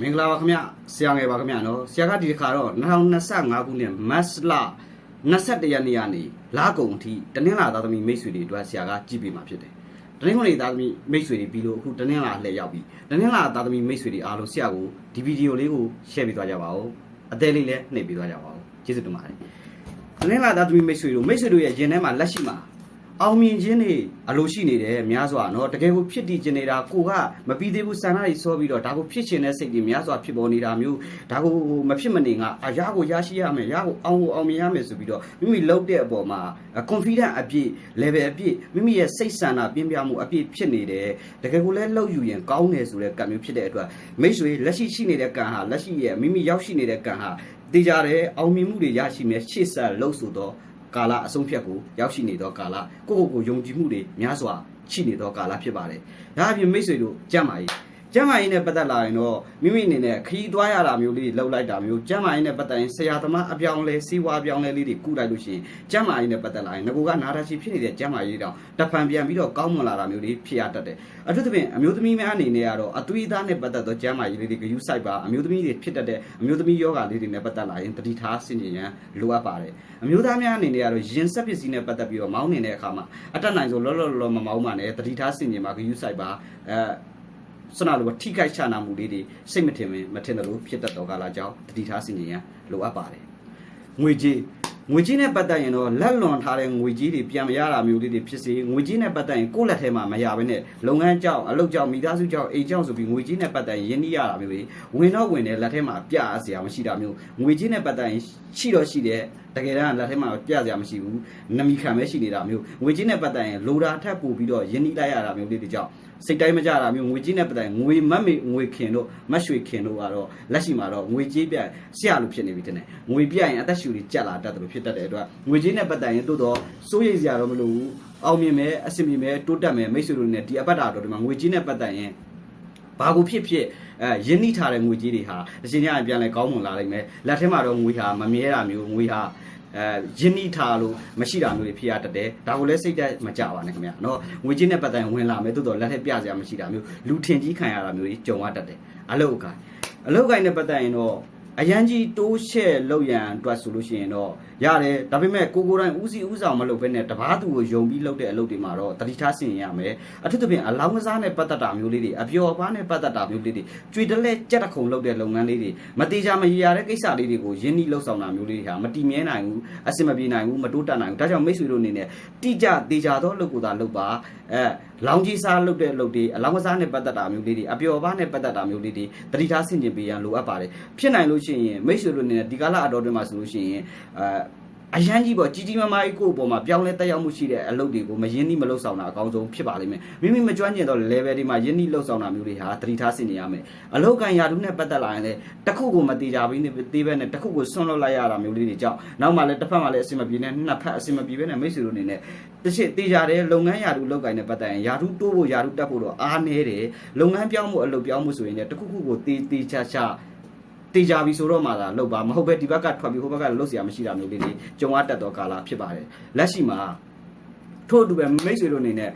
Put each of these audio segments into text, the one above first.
မင်္ဂလာပါခင်ဗျဆရာငယ်ပါခင်ဗျနော်ဆရာကဒီတစ်ခါတော့2025ခုနှစ်မတ်လ21ရက်နေ့ကနေလကုန်အထိတနင်္လာသားသမီးမိတ်ဆွေတွေအတွက်ဆရာကကြည့်ပေးမှာဖြစ်တယ်တနင်္ဂနွေသားသမီးမိတ်ဆွေတွေပြီးလို့အခုတနင်္လာလှည့်ရောက်ပြီတနင်္လာသားသမီးမိတ်ဆွေတွေအားလုံးဆရာကိုဒီဗီဒီယိုလေးကို share ပေးသွားကြပါဦးအသေးလေးလည်းနှိပ်ပေးသွားကြပါဦးကျေးဇူးတင်ပါတယ်တနင်္လာသားသမီးမိတ်ဆွေတို့မိတ်ဆွေတို့ရဲ့ရင်ထဲမှာလက်ရှိမှာ အောင်မြင်ခြင်းတွေအလိုရှိနေတယ်များစွာနော်တကယ်ကိုဖြစ်တည်ခြင်းနေတာကိုကမပြီးသေးဘူးဆန္ဒတွေဆောပြီးတော့ဒါကိုဖြစ်ခြင်းတဲ့စိတ်တွေများစွာဖြစ်ပေါ်နေတာမျိုးဒါကိုမဖြစ်မနေကအရာကိုရရှိရမယ်ရကိုအောင်ကိုအောင်မြင်ရမယ်ဆိုပြီးတော့မိမိလုပ်တဲ့အပေါ်မှာ confident အပြည့် level အပြည့်မိမိရဲ့စိတ်ဆန္ဒပြင်းပြမှုအပြည့်ဖြစ်နေတယ်တကယ်ကိုလည်းလှုပ်ယူရင်ကောင်းတယ်ဆိုတဲ့ကံမျိုးဖြစ်တဲ့အတွက်မိတ်ဆွေလက်ရှိရှိနေတဲ့ကံဟာလက်ရှိရဲ့မိမိရောက်ရှိနေတဲ့ကံဟာတေချာတယ်အောင်မြင်မှုတွေရရှိမယ်ရှေ့ဆက်လှုပ်ဆိုတော့ ကာလအဆုံးဖြတ်ကိုရောက်ရှိနေသောကာလကိုယ့်ကိုယ်ကိုယုံကြည်မှုတွေများစွာရှိနေသောကာလဖြစ်ပါတယ်။ဒါအပြင်မိတ်ဆွေတို့ကြမ်းပါရေး ကျမ်းမာရေးနဲ့ပတ်သက်လာရင်တော့မိမိအနေနဲ့ခရီးသွားရတာမျိုးလေးလှုပ်လိုက်တာမျိုးကျမ်းမာရေးနဲ့ပတ်သက်ရင်ဆရာသမားအပြောင်းလဲစီးပွားအပြောင်းလဲလေးတွေကုလိုက်လို့ရှိရင်ကျမ်းမာရေးနဲ့ပတ်သက်လာရင်ငကိုကနာတာရှိဖြစ်နေတဲ့ကျမ်းမာရေးတောင်တဖန်ပြန်ပြီးတော့ကောင်းမွန်လာတာမျိုးလေးဖြစ်ရတတ်တယ်အထူးသဖြင့်အမျိုးသမီးများအနေနဲ့ကတော့အသွေးသားနဲ့ပတ်သက်သောကျမ်းမာရေးလေးတွေဂရုစိုက်ပါအမျိုးသမီးတွေဖြစ်တတ်တဲ့အမျိုးသမီးယောဂလေးတွေနဲ့ပတ်သက်လာရင်တတိထားဆင်ခြင်ရန်လိုအပ်ပါတယ်အမျိုးသားများအနေနဲ့ကတော့ရင်ဆက်ပစ္စည်းနဲ့ပတ်သက်ပြီးတော့မောင်းနေတဲ့အခါမှာအတက်နိုင်ဆုံးလောလောလောမမောင်းပါနဲ့တတိထားဆင်ခြင်ပါဂရုစိုက်ပါအဲ စနလိုထိခိုက်ချနာမှုလေးတွေစိတ်မထင်မထင်တယ်လို့ဖြစ်တတ်တော့ကာလကြောင့်တတိထားဆင်ခြင်ရန်လိုအပ်ပါတယ်ငွေကြေးငွေကြီးနဲ့ပတ်သက်ရင်တော့လက်လွန်ထားတဲ့ငွေကြီးတွေပြန်မရတာမျိုးလေးတွေဖြစ်စေငွေကြီးနဲ့ပတ်သက်ရင်ကိုယ့်လက်ထဲမှာမရဘဲနဲ့လုပ်ငန်းကြောင့်အလုပ်ကြောင့်မိသားစုကြောင့်အိမ်ကြောင့်ဆိုပြီးငွေကြီးနဲ့ပတ်သက်ရင်ရင်းနှီးရတာမျိုးတွေဝင်တော့ဝင်တယ်လက်ထဲမှာပြအစရာမရှိတာမျိုးငွေကြီးနဲ့ပတ်သက်ရင်ရှိတော့ရှိတယ်တကယ်တမ်းလက်ထဲမှာပြစရာမရှိဘူးနမီခံပဲရှိနေတာမျိုးငွေကြီးနဲ့ပတ်သက်ရင်လိုတာထပ်ပို့ပြီးတော့ရင်းနှီးလိုက်ရတာမျိုးလေးတွေကြောင့် စိတ်တိုင်းမကြတာမျိုးငွေကြီးနဲ့ပတ်သက်ငွေမတ်မေငွေခင်တို့မတ်ရွှေခင်တို့ကတော့လက်ရှိမှာတော့ငွေကြီးပြဆရာလိုဖြစ်နေပြီတဲ့ငွေပြရင်အသက်ရှူတွေကြက်လာတတ်တယ်လို့ဖြစ်တတ်တဲ့အတွက်ငွေကြီးနဲ့ပတ်သက်ရင်တိုးတော့စိုးရိမ်စရာတော့မလိုဘူးအောင်မြင်မယ်အဆင်ပြေမယ်တိုးတက်မယ်မိတ်ဆွေတို့နဲ့ဒီအပတ်တာတော့ဒီမှာငွေကြီးနဲ့ပတ်သက်ရင်ဘာကိုဖြစ်ဖြစ်အဲရင်းနှီးထားတဲ့ငွေကြီးတွေဟာအချိန်ကြီးပြန်လဲကောင်းမွန်လာနိုင်မယ်လက်ထဲမှာတော့ငွေဟာမမြဲတာမျိုးငွေဟာ အဲယင်းနီထားလို့မရှိတာမျိုးတွေဖြစ်ရတတ်တယ်ဒါကိုလည်းစိတ်ကြမကြပါနဲ့ခင်ဗျာနော်ငွေကြေးနဲ့ပတ်သက်ဝင်လာမယ်သို့တော်လက်ထက်ပြစရာမရှိတာမျိုးလူထင်ကြီးခံရတာမျိုးတွေကြုံရတတ်တယ်အလုတ်ကိုင်းအလုတ်ကိုင်းနဲ့ပတ်သက်ရင်တော့ အရန်ကြီးတိုးရှဲ့လောက်ရန်အတွက်ဆိုလို့ရှိရင်တော့ရတယ်ဒါပေမဲ့ကိုကိုတိုင်းဦးစီးဦးဆောင်မလုပ်ဘဲနဲ့တပားသူကိုယုံပြီးလုပ်တဲ့အလုပ်တွေမှာတော့တတိထားဆင်ရင်ရမယ်အထူးသဖြင့်အလောင်းကစားနဲ့ပတ်သက်တာမျိုးလေးတွေအပျော်ပါးနဲ့ပတ်သက်တာမျိုးလေးတွေကြွေတလဲကြက်တခုံလုပ်တဲ့လုပ်ငန်းလေးတွေမတိကြမရရတဲ့ကိစ္စလေးတွေကိုရင်းနှီးလှုပ်ဆောင်တာမျိုးလေးတွေဟာမတည်မြဲနိုင်ဘူးအဆင်မပြေနိုင်ဘူးမတိုးတက်နိုင်ဘူးဒါကြောင့်မိတ်ဆွေတို့အနေနဲ့တိကျသေးကြသောလုပ်ကိုသာလုပ်ပါအဲလောင်းကြီးစားလုပ်တဲ့အလုပ်တွေအလောင်းကစားနဲ့ပတ်သက်တာမျိုးလေးတွေအပျော်ပါးနဲ့ပတ်သက်တာမျိုးလေးတွေတတိထားဆင်ကျင်ပေးရန်လိုအပ်ပါတယ်ဖြစ်နိုင်လို့ရှိရင်မိတ်ဆွေတို့အနေနဲ့ဒီကာလအတော်တွင်မှာဆိုလို့ရှိရင်အဲအရန်ကြီးပေါ့ကြီးကြီးမားမားကြီးကိုယ့်အပေါ်မှာပြောင်းလဲတက်ရောက်မှုရှိတဲ့အလုပ်တွေကိုမရင်းနှီးမလုပ်ဆောင်တာအကောင်းဆုံးဖြစ်ပါလိမ့်မယ်မိမိမကျွမ်းကျင်တော့ level တွေမှာရင်းနှီးလုပ်ဆောင်တာမျိုးတွေဟာသတိထားဆင်နေရမယ်အလုပ်ကန်ရာထူးနဲ့ပတ်သက်လာရင်လည်းတစ်ခုကိုမတေချာဘင်းသေးပဲနဲ့တစ်ခုကိုဆွန့်လွတ်လိုက်ရတာမျိုးလေးတွေကြောင့်နောက်မှလည်းတစ်ဖက်မှလည်းအဆင်မပြေနဲ့နှစ်ဖက်အဆင်မပြေပဲနဲ့မိတ်ဆွေတို့အနေနဲ့တစ်ချက်တေချာတဲ့လုပ်ငန်းရာထူးလုပ်ကိုင်တဲ့ပတ်သက်ရင်ရာထူးတိုးဖို့ရာထူးတက်ဖို့တော့အားနည်းတယ်လုပ်ငန်းပြောင်းဖို့အလုပ်ပြောင်းဖို့ဆိုရင်လည်းတစ်ခုခုကိုတေးတေချာချာ တေးကြပြီဆိုတော့မှသာလုပ်ပါမဟုတ်ပဲဒီဘက်ကထွက်ပြီးဟိုဘက်ကလုပ်เสียမရှိတာမျိုးလေးတွေကြုံရတတ်တော့ကာလဖြစ်ပါတယ်လက်ရှိမှာထို့အတူပဲမိတ်ဆွေတို့အနေနဲ့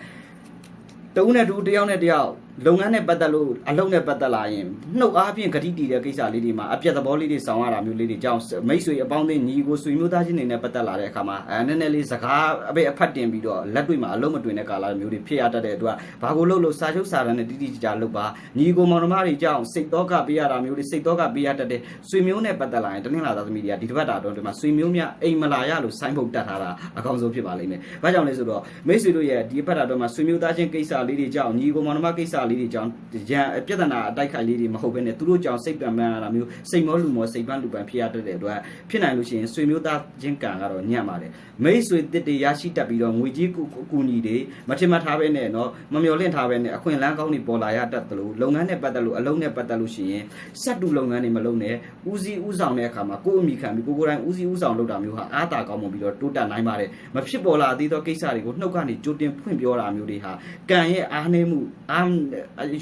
တဦးနဲ့တူတယောက်နဲ့တယောက် လုပ်ငန်းနဲ့ပတ်သက်လို့အလုပ်နဲ့ပတ်သက်လာရင်နှုတ်အားဖြင့်ဂတိတည်တဲ့ကိစ္စလေးတွေမှာအပြတ်သဘောလေးတွေဆောင်ရတာမျိုးလေးတွေကြောင့်မိတ်ဆွေအပေါင်းအသင်းညီကိုဆွေမျိုးသားချင်းတွေနဲ့ပတ်သက်လာတဲ့အခါမှာအဲနည်းနည်းလေးစကားအပိအဖတ်တင်ပြီးတော့လက်တွေ့မှာအလုံးမတွင်တဲ့ကာလမျိုးတွေဖြစ်ရတတ်တဲ့အတွက်ဘာကိုလုပ်လို့စာချုပ်စာတမ်းနဲ့တိတိကျကျလုပ်ပါညီကိုမောင်နှမတွေကြောင့်စိတ်တော့ကပေးရတာမျိုးတွေစိတ်တော့ကပေးရတတ်တဲ့ဆွေမျိုးနဲ့ပတ်သက်လာရင်တနင်္လာသားသမီးတွေကဒီတစ်ပတ်တာတော့ဒီမှာဆွေမျိုးများအိမ်မလာရလို့ဆိုင်းဖို့တတ်ထားတာအကောင်းဆုံးဖြစ်ပါလိမ့်မယ်။ဘာကြောင့်လဲဆိုတော့မိတ်ဆွေတို့ရဲ့ဒီတစ်ပတ်တာတော့မှာဆွေမျိုးသားချင်းကိစ္စလေးတွေကြောင့်ညီကိုမောင်နှမကိစ္စလေးတွေကြောင့်ရန်ပြဿနာအတိုက်ခိုက်လေးတွေမဟုတ်ဘဲနဲ့သူတို့ကြောင့်စိတ်ပံပန်းရတာမျိုးစိတ်မောလူမောစိတ်ပန်းလူပန်းဖြစ်ရတတ်တဲ့အတွက်ဖြစ်နိုင်လို့ရှိရင်ဆွေမျိုးသားချင်းကံကတော့ညံ့ပါတယ်မိတ်ဆွေတစ်တွေရရှိတတ်ပြီးတော့ငွေကြီးကူကူညီတွေမထင်မှတ်ထားပဲနဲ့နော်မမျော်လင့်ထားပဲနဲ့အခွင့်အလမ်းကောင်းတွေပေါ်လာရတတ်တယ်လို့လုပ်ငန်းနဲ့ပတ်သက်လို့အလုံးနဲ့ပတ်သက်လို့ရှိရင်စက်တူလုပ်ငန်းတွေမလုပ်နဲ့ဦးစီးဦးဆောင်တဲ့အခါမှာကိုယ်အမိခံပြီးကိုကိုယ်တိုင်ဦးစီးဦးဆောင်လုပ်တာမျိုးဟာအားသာကောင်းမှုပြီးတော့တိုးတက်နိုင်ပါတယ်မဖြစ်ပေါ်လာသေးသောကိစ္စတွေကိုနှုတ်ကနေကြိုတင်ဖွင့်ပြောတာမျိုးတွေဟာကံရဲ့အားနည်းမှုအား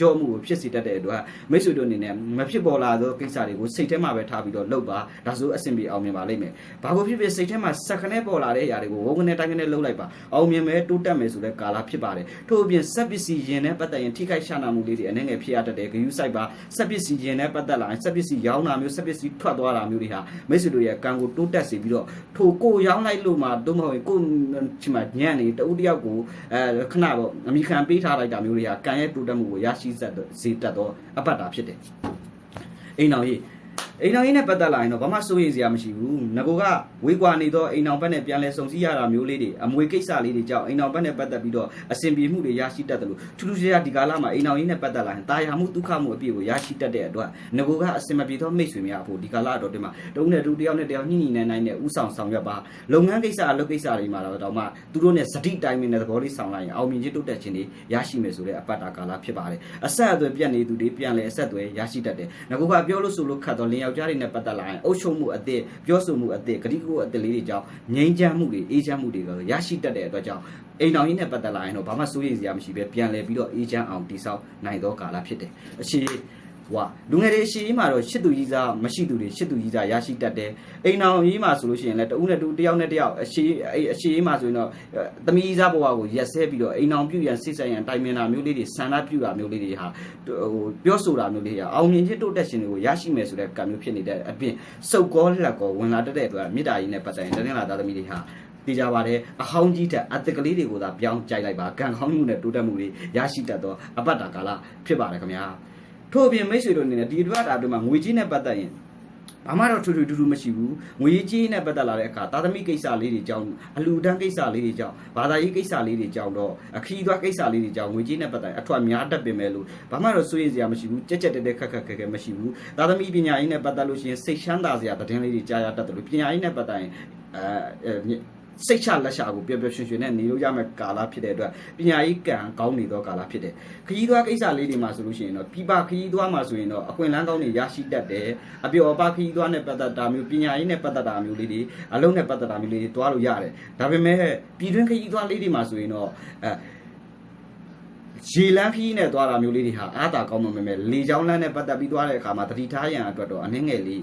ရောမှုကိုဖြစ်စေတတ်တဲ့အတွက်မိတ်ဆွေတို့အနေနဲ့မဖြစ်ပေါ်လာသောကိစ္စတွေကိုစိတ်ထဲမှာပဲထားပြီးတော့လုပ်ပါဒါဆိုအဆင်ပြေအောင်မြင်ပါလိမ့်မယ်ဘာကိုဖြစ်ဖြစ်စိတ်ထဲမှာစက္ကနဲ့ပေါ်လာတဲ့အရာတွေကိုဝုန်းကနေတိုင်းကနေလှုပ်လိုက်ပါအောင်မြင်မယ်တိုးတက်မယ်ဆိုတဲ့ကာလဖြစ်ပါတယ်ထို့အပြင်စက်ပစ္စည်းယင်နဲ့ပတ်သက်ရင်ထိခိုက်ရှာနာမှုလေးတွေအနေငယ်ဖြစ်ရတတ်တယ်ဂယူးဆိုင်ပါစက်ပစ္စည်းယင်နဲ့ပတ်သက်လာရင်စက်ပစ္စည်းရောင်းတာမျိုးစက်ပစ္စည်းထွက်သွားတာမျိုးတွေဟာမိတ်ဆွေတို့ရဲ့ကံကိုတိုးတက်စေပြီးတော့ထိုကိုရောင်းလိုက်လို့မှတော့မဟုတ်ရင်ကိုချင်မှညံ့နေတဦးတယောက်ကိုအဲခဏတော့အမိခံပေးထားလိုက်တာမျိုးတွေဟာကံရဲ့တိုးတက်မှုကိုရရှိစေစေတတ်သောအပတ်တာဖြစ်တယ်အိမ်တော်ကြီး အိမ်တော်ကြီးနဲ့ပတ်သက်လာရင်တော့ဘာမှစိုးရိမ်စရာမရှိဘူးငကိုကဝေးကွာနေသောအိမ်တော်ဘက်နဲ့ပြန်လဲစုံစည်းရတာမျိုးလေးတွေအမွေကိစ္စလေးတွေကြောင့်အိမ်တော်ဘက်နဲ့ပတ်သက်ပြီးတော့အဆင်ပြေမှုတွေရရှိတတ်တယ်လို့ထူးထူးခြားခြားဒီကာလမှာအိမ်တော်ကြီးနဲ့ပတ်သက်လာရင်တာယာမှုဒုက္ခမှုအပြည့်ကိုရရှိတတ်တဲ့အတွက်ငကိုကအဆင်မပြေသောမိတ်ဆွေများဖို့ဒီကာလတော့ဒီမှာတဦးနဲ့တူတယောက်နဲ့တယောက်ညှိညှိနှိုင်းနှိုင်းနဲ့ဥဆောင်ဆောင်ရွက်ပါလုပ်ငန်းကိစ္စအလုပ်ကိစ္စတွေမှာတော့မှသူတို့နဲ့စတိတိုင်းနဲ့သဘောလေးဆောင်လိုက်ရင်အောင်မြင်ခြင်းတိုးတက်ခြင်းတွေရရှိမယ်ဆိုတဲ့အပတ်တာကာလဖြစ်ပါတယ်အဆက်အသွယ်ပြတ်နေသူတွေပြန်လဲအဆက်အသွယ်ရရှိတတ်တယ်ငကိုကပြောလို့ဆိုလို့ခတ်တော့လင်ယောက်ျားတွေနဲ့ပတ်သက်လာရင်အုပ်ချုပ်မှုအသစ်ပြောဆိုမှုအသစ်ဂတိကိုအသစ်လေးတွေကြောင့်ငြိမ်းချမ်းမှုတွေအေးချမ်းမှုတွေကရရှိတတ်တဲ့အတွက်ကြောင့်အိမ်တော်ကြီးနဲ့ပတ်သက်လာရင်တော့ဘာမှစိုးရိမ်စရာမရှိပဲပြန်လဲပြီးတော့အေးချမ်းအောင်တည်ဆောက်နိုင်သောကာလဖြစ်တယ်အရှိ ဝါလူငယ်တွေအရှိကြီးမှာတော့ရှစ်သူကြီးစားမရှိသူတွေရှစ်သူကြီးစားရရှိတတ်တယ်အိမ်တော်ကြီးမှာဆိုလို့ရှိရင်လည်းတဦးနဲ့တူတယောက်နဲ့တယောက်အရှိအရှိကြီးမှာဆိုရင်တော့သမီးကြီးစားဘဝကိုရက်ဆဲပြီးတော့အိမ်တော်ပြုရန်စိတ်ဆိုင်ရန်တိုင်ပင်တာမျိုးလေးတွေဆန္ဒပြုတာမျိုးလေးတွေဟာဟိုပြောဆိုတာမျိုးလေးတွေဟာအောင်မြင်ခြင်းတိုးတက်ခြင်းတွေကိုရရှိမယ်ဆိုတဲ့ကံမျိုးဖြစ်နေတဲ့အပြင်စုပ်ကောလက်ကောဝင်လာတတ်တဲ့အတွက်မေတ္တာကြီးနဲ့ပတ်သက်ရင်တနင်္လာသားသမီးတွေဟာသိကြပါတယ်အဟောင်းကြီးတဲ့အတက်ကလေးတွေကိုသာပြောင်းကြိုက်လိုက်ပါကံကောင်းမှုနဲ့တိုးတက်မှုတွေရရှိတတ်သောအပတ်တာကာလဖြစ်ပါတယ်ခင်ဗျာ ထို့အပြင်မိတ်ဆွေတို့အနေနဲ့ဒီတစ်ပတ်တာအတွင်းမှာငွေကြီးနဲ့ပတ်သက်ရင်ဘာမှတော့ထူးထူးထူးထူးမရှိဘူးငွေကြီးနဲ့ပတ်သက်လာတဲ့အခါသာသမီကိစ္စလေးတွေကြောင့်အလူတန်းကိစ္စလေးတွေကြောင့်ဘာသာရေးကိစ္စလေးတွေကြောင့်တော့အခီးသွားကိစ္စလေးတွေကြောင့်ငွေကြီးနဲ့ပတ်သက်အထွတ်များတတ်ပင်မဲ့လို့ဘာမှတော့စိုးရိမ်စရာမရှိဘူးကြက်ကြက်တက်တက်ခက်ခက်ခက်ခက်မရှိဘူးသာသမီပညာရေးနဲ့ပတ်သက်လို့ရှိရင်စိတ်ချမ်းသာစရာသတင်းလေးတွေကြားရတတ်တယ်လို့ပညာရေးနဲ့ပတ်သက်ရင်အဲ စိတ်ချလက်ချကိုပျော်ပျော်ရွှင်ရွှင်နဲ့နေလို့ရမယ့်ကာလဖြစ်တဲ့အတွက်ပညာရေးကံကောင်းနေသောကာလဖြစ်တယ်။ခရီးသွားကိစ္စလေးတွေမှာဆိုလို့ရှိရင်တော့ပြပခရီးသွားမှာဆိုရင်တော့အခွင့်အလမ်းကောင်းတွေရရှိတတ်တယ်။အပျော်အပါခရီးသွားနဲ့ပတ်သက်တာမျိုးပညာရေးနဲ့ပတ်သက်တာမျိုးလေးတွေအလုံးနဲ့ပတ်သက်တာမျိုးလေးတွေတွားလို့ရတယ်။ဒါပေမဲ့ပြည်တွင်းခရီးသွားလေးတွေမှာဆိုရင်တော့အဲရေလန်းခီးနဲ့သွားတာမျိုးလေးတွေဟာအားတာကောင်းမှမမယ်လေချောင်းလန်းနဲ့ပတ်သက်ပြီးသွားတဲ့အခါမှာတတိထားရန်အတွက်တော့အနှင်းငယ်လေး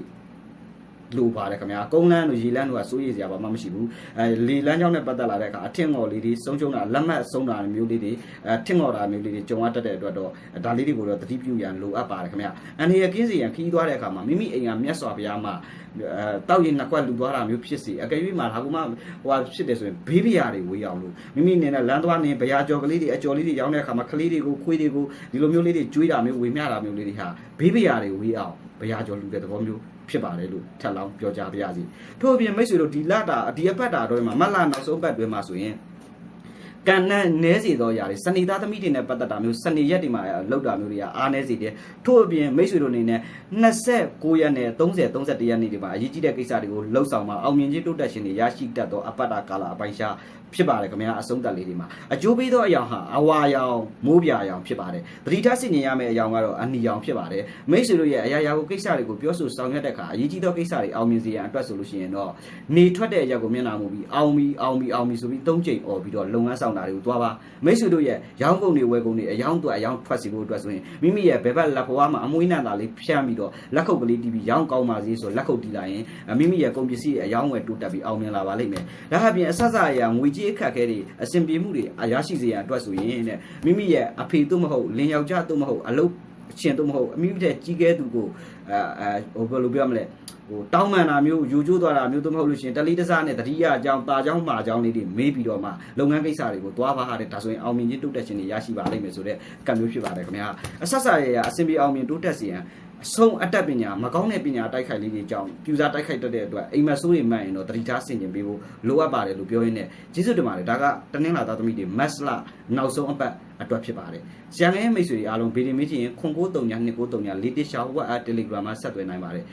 လိုပါတယ်ခင်ဗျာကုန်းလန်းတို့ရေလန်းတို့ကစိုးရိမ်စရာဘာမှမရှိဘူးအဲလေလန်းကြောင်းနဲ့ပတ်သက်လာတဲ့အခါအထင်ငေါ်လေးတွေဆုံးရှုံးတာလက်မှတ်ဆုံးတာမျိုးလေးတွေအဲထင်ငေါ်တာမျိုးလေးတွေကြုံရတတ်တဲ့အတွက်တော့ဒါလေးတွေကိုတော့တတိပြုရန်လိုအပ်ပါတယ်ခင်ဗျာအန်ဒီရကင်းစီရန်ခီးသွားတဲ့အခါမှာမိမိအိမ်ကမြတ်စွာဘုရားမှာအဲတောက်ရင်နှစ်ခွက်လူသွားတာမျိုးဖြစ်စီအကယ်၍မှာဒါကမှဟိုဟာဖြစ်တယ်ဆိုရင်ဘေးဗျာတွေဝေးအောင်လို့မိမိအနေနဲ့လမ်းသွားနေဗျာကြော်ကလေးတွေအကြော်လေးတွေရောင်းတဲ့အခါမှာကလေးတွေကိုခွေးတွေကိုဒီလိုမျိုးလေးတွေကျွေးတာမျိုးဝေမျှတာမျိုးလေးတွေဟာဘေးဗျာတွေဝေးအောင်ဗျာကြော်လူတဲ့သဘောမျိုး ဖြစ်ပါတယ်လို့ထပ်လောင်းပြောကြပါရစေထို့အပြင်မိတ်ဆွေတို့ဒီလတာဒီအပတ်တာတော့မှာမတ်လနောက်ဆုံးပတ်တွဲမှာဆိုရင်ကံနဲ့နဲစီသောຢာတွေစနေသားသမီးတွေနဲ့ပတ်သက်တာမျိုးစနေရက်တွေမှာလောက်တာမျိုးတွေကအားနဲစီတယ်ထို့အပြင်မိတ်ဆွေတို့အနေနဲ့29ရက်နဲ့30 31ရက်နေ့တွေမှာအရေးကြီးတဲ့ကိစ္စတွေကိုလှုပ်ဆောင်မှာအောင်မြင်ခြင်းတိုးတက်ခြင်းတွေရရှိတတ်သောအပတ်တာကာလအပိုင်းရှားဖြစ်ပါတယ်ခင်ဗျာအဆုံးသက်လေးတွေမှာအကျိုးပေးသောအယောင်ဟာအဝါရောင်မိုးပြာရောင်ဖြစ်ပါတယ်ပရိသတ်စင်ញင်ရမယ့်အယောင်ကတော့အနီရောင်ဖြစ်ပါတယ်မိတ်ဆွေတို့ရဲ့အရာရာကိုကိစ္စတွေကိုပြောဆိုဆောင်ရွက်တဲ့အခါအရေးကြီးသောကိစ္စတွေအောင်မြင်စေရန်အတွက်ဆိုလို့ရှိရင်တော့နေထွက်တဲ့အရက်ကိုမျက်နှာမူပြီးအောင်ပြီးအောင်ပြီးအောင်ပြီးဆိုပြီးသုံးချိန်អော်ပြီးတော့လုပ်ငန်းဆောင်တာတွေကိုသွားပါမိတ်ဆွေတို့ရဲ့ရောင်းကုန်တွေဝယ်ကုန်တွေအယောင်အတွက်အယောင်ထွက်စီဖို့အတွက်ဆိုရင်မိမိရဲ့ဘယ်ဘက်လက်ဖွားမှာအမွှေးနံတာလေးဖြန့်ပြီးတော့လက်ခုပ်ကလေးတီးပြီးရောင်းကောင်းပါစေဆိုလက်ခုပ်တီးလိုက်ရင်မိမိရဲ့ကုန်ပစ္စည်းအယောင်ဝယ်တိုးတက်ပြီးအောင်မြင်လာပါလိမ့်မယ်ဒါအပြင်အဆက်ဆက်အရာငွေကြေးအခက်အခဲတွေအဆင်ပြေမှုတွေအရရှိစေရန်အတွက်ဆိုရင်တဲ့မိမိရဲ့အဖေတို့မဟုတ်လင်ယောက်ျားတို့မဟုတ်အလုပ်အချင်းတို့မဟုတ်အမိတဲ့ကြီးကဲသူကိုအဲအဲဟိုဘယ်လိုပြောမလဲဟိုတောင်းပန်တာမျိုးယူကျိုးသွားတာမျိုးတို့မဟုတ်လို့ရှိရင်တလီတစားနဲ့တတိယအကြောင်းတာအကြောင်းမှာအကြောင်းလေးတွေမေးပြီးတော့မှလုပ်ငန်းကိစ္စတွေကိုသွားပါဟာတဲ့ဒါဆိုရင်အောင်မြင်ခြင်းတိုးတက်ခြင်းတွေရရှိပါလိမ့်မယ်ဆိုတဲ့ကံမျိုးဖြစ်ပါတယ်ခင်ဗျာအဆက်ဆက်ရရအဆင်ပြေအောင်မြင်တိုးတက်စေရန် အဆုံးအတတ်ပညာမကောင်းတဲ့ပညာတိုက်ခိုက်လေးတွေကြောင့်ပြူစားတိုက်ခိုက်တတ်တဲ့အတွက်အိမ်မဆိုးတွေမှန်ရင်တော့တတိထားဆင်ကျင်ပေးဖို့လိုအပ်ပါတယ်လို့ပြောရင်းနဲ့ကျေးဇူးတင်ပါတယ်ဒါကတနင်္လာသားသမီးတွေမက်စလာနောက်ဆုံးအပတ်အတွက်ဖြစ်ပါတယ်။ကျန်တဲ့မိတ်ဆွေတွေအားလုံးဗီဒီယိုမေးချင်ရင်ခွန်ကိုတုံညာ293ညာလေးတစ်ရှာဝက်အ Telegram မှာဆက်သွယ်နိုင်ပါတယ်